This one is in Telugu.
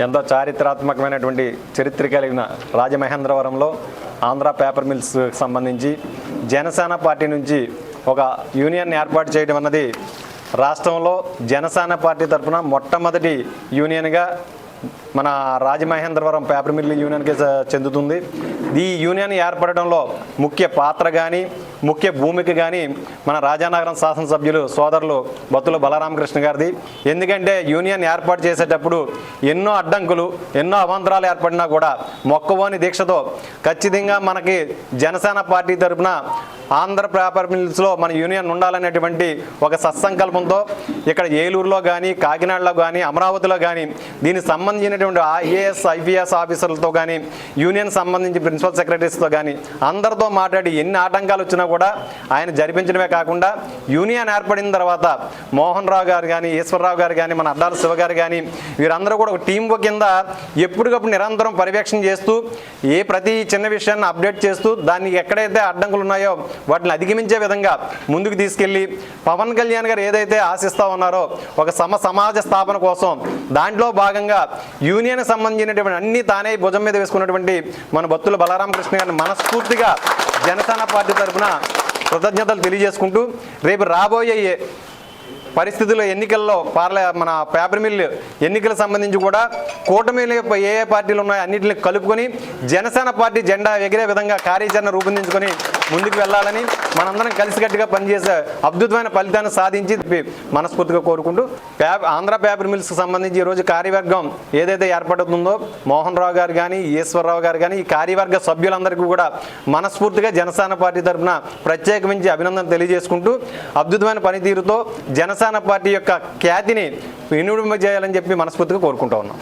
ఎంతో చారిత్రాత్మకమైనటువంటి చరిత్ర కలిగిన రాజమహేంద్రవరంలో ఆంధ్ర పేపర్ మిల్స్ సంబంధించి జనసేన పార్టీ నుంచి ఒక యూనియన్ ఏర్పాటు చేయడం అన్నది రాష్ట్రంలో జనసేన పార్టీ తరఫున మొట్టమొదటి యూనియన్గా మన రాజమహేంద్రవరం పేపర్ మిల్ యూనియన్కి చెందుతుంది. ఈ యూనియన్ ఏర్పడడంలో ముఖ్య పాత్ర కానీ ముఖ్య భూమిక కానీ మన రాజానగరం శాసనసభ్యులు సోదరులు బత్తుల బలరామకృష్ణ గారిది. ఎందుకంటే యూనియన్ ఏర్పాటు చేసేటప్పుడు ఎన్నో అడ్డంకులు ఎన్నో అవాంతరాలు ఏర్పడినా కూడా మొక్కవోని దీక్షతో ఖచ్చితంగా మనకి జనసేన పార్టీ తరపున ఆంధ్ర పేపర్ మిల్స్లో మన యూనియన్ ఉండాలనేటువంటి ఒక సత్సంకల్పంతో ఇక్కడ ఏలూరులో కానీ కాకినాడలో కానీ అమరావతిలో కానీ దీనికి సంబంధించినటువంటి ఐఏఎస్ ఐపీఎస్ ఆఫీసర్లతో కానీ యూనియన్ సంబంధించి ప్రిన్సిపల్ సెక్రటరీస్తో కానీ అందరితో మాట్లాడి ఎన్ని ఆటంకాలు వచ్చినా కూడా ఆయన జరిపించడమే కాకుండా యూనియన్ ఏర్పడిన తర్వాత మోహన్ రావు గారు కానీ ఈశ్వరరావు గారు కానీ మన అడ్డాల శివ గారు కానీ వీరందరూ కూడా ఒక టీం కింద ఎప్పటికప్పుడు నిరంతరం పర్యవేక్షణ చేస్తూ ఏ ప్రతి చిన్న విషయాన్ని అప్డేట్ చేస్తూ దాన్ని ఎక్కడైతే అడ్డంకులు ఉన్నాయో వాటిని అధిగమించే విధంగా ముందుకు తీసుకెళ్ళి పవన్ కళ్యాణ్ గారు ఏదైతే ఆశిస్తూ ఉన్నారో ఒక సమ సమాజ స్థాపన కోసం దాంట్లో భాగంగా యూనియన్ సంబంధించినటువంటి అన్ని తానే భుజం మీద వేసుకున్నటువంటి మన భక్తుల బలరామకృష్ణ గారిని మనస్ఫూర్తిగా జనసేన పార్టీ తరఫున కృతజ్ఞతలు తెలియజేసుకుంటూ రేపు రాబోయే పరిస్థితుల్లో ఎన్నికల్లో పార్ల మన పేపర్ మిల్ ఎన్నికలకు సంబంధించి కూడా కూటమిలు ఏ ఏ పార్టీలు ఉన్నాయో అన్నింటిని కలుపుకొని జనసేన పార్టీ జెండా ఎగిరే విధంగా కార్యాచరణ రూపొందించుకొని ముందుకు వెళ్ళాలని మనందరం కలిసికట్టుగా పనిచేసే అద్భుతమైన ఫలితాన్ని సాధించి మనస్ఫూర్తిగా కోరుకుంటూ ఆంధ్ర పేపర్ మిల్స్కి సంబంధించి ఈరోజు కార్యవర్గం ఏదైతే ఏర్పడుతుందో మోహన్ రావు గారు కానీ ఈశ్వరరావు గారు కానీ ఈ కార్యవర్గ సభ్యులందరికీ కూడా మనస్ఫూర్తిగా జనసేన పార్టీ తరఫున ప్రత్యేకమించి అభినందన తెలియజేసుకుంటూ అద్భుతమైన పనితీరుతో జనసేన పార్టీ యొక్క ఖ్యాతిని వినుడిమ చేయాలని చెప్పి మనస్ఫూర్తిగా కోరుకుంటా ఉన్నాం.